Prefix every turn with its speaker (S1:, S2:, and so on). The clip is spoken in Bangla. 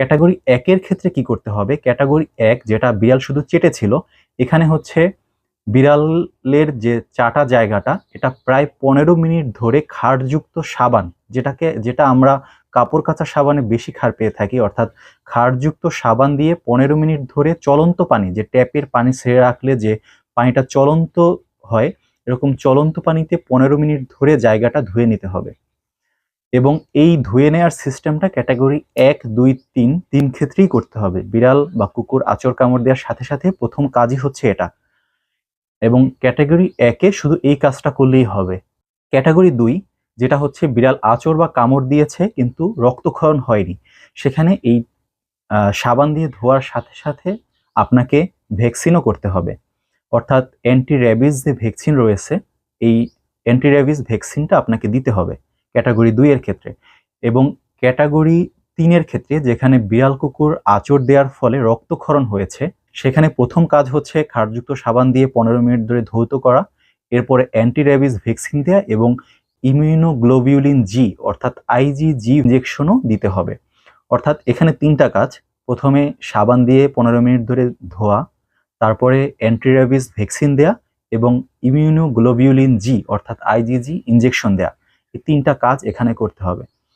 S1: ক্যাটাগরি একের ক্ষেত্রে কি করতে হবে? ক্যাটাগরি এক যেটা বিড়াল শুধু চেটে ছিল, এখানে হচ্ছে বিড়ালের যে চাটা জায়গাটা, এটা প্রায় পনেরো মিনিট ধরে খাড়যুক্ত সাবান, যেটাকে, যেটা আমরা কাপড় কাচা সাবানে বেশি খার পেয়ে থাকি, অর্থাৎ খাড়যুক্ত সাবান দিয়ে পনেরো মিনিট ধরে চলন্ত পানি, যে ট্যাপের পানি ছেড়ে রাখলে যে পানিটা চলন্ত হয়, এরকম চলন্ত পানিতে পনেরো মিনিট ধরে জায়গাটা ধুয়ে নিতে হবে। এবং এই ধুয়ে নেওয়ার সিস্টেমটা ক্যাটাগরি এক, দুই, তিন তিন ক্ষেত্রেই করতে হবে। বিড়াল বা কুকুর আচর কামড় দেওয়ার সাথে সাথে প্রথম কাজই হচ্ছে এটা। এবং ক্যাটাগরি একে শুধু এই কাজটা করলেই হবে। ক্যাটাগরি দুই, যেটা হচ্ছে বিড়াল আচর বা কামড় দিয়েছে কিন্তু রক্তক্ষরণ হয়নি, সেখানে এই সাবান দিয়ে ধোয়ার সাথে সাথে আপনাকে ভ্যাকসিনও করতে হবে। অর্থাৎ অ্যান্টি র্যাবিস যে ভ্যাকসিন রয়েছে, এই অ্যান্টি র্যাবিস ভ্যাকসিনটা আপনাকে দিতে হবে। ক্যাটাগরি দুই এর ক্ষেত্রে এবং ক্যাটাগরি তিনের ক্ষেত্রে যেখানে বিড়াল কুকুর আচর দেওয়ার ফলে রক্তক্ষরণ হয়েছে, সেখানে প্রথম কাজ হচ্ছে খারযুক্ত সাবান দিয়ে পনেরো মিনিট ধরে ধৌত করা, এরপরে অ্যান্টি র্যাবিস ভ্যাকসিন দেওয়া এবং ইমিউনোগ্লোবিউলিন জি অর্থাৎ আইজি জি ইঞ্জেকশনও দিতে হবে। অর্থাৎ এখানে তিনটা কাজ, প্রথমে সাবান দিয়ে পনেরো মিনিট ধরে ধোয়া, তারপরে অ্যান্টি র্যাবিস ভ্যাকসিন দেয়া এবং ইমিউনোগ্লোবিউলিন জি অর্থাৎ আইজিজি ইঞ্জেকশন দেয়া। এই তিনটা কাজ এখানে করতে হবে।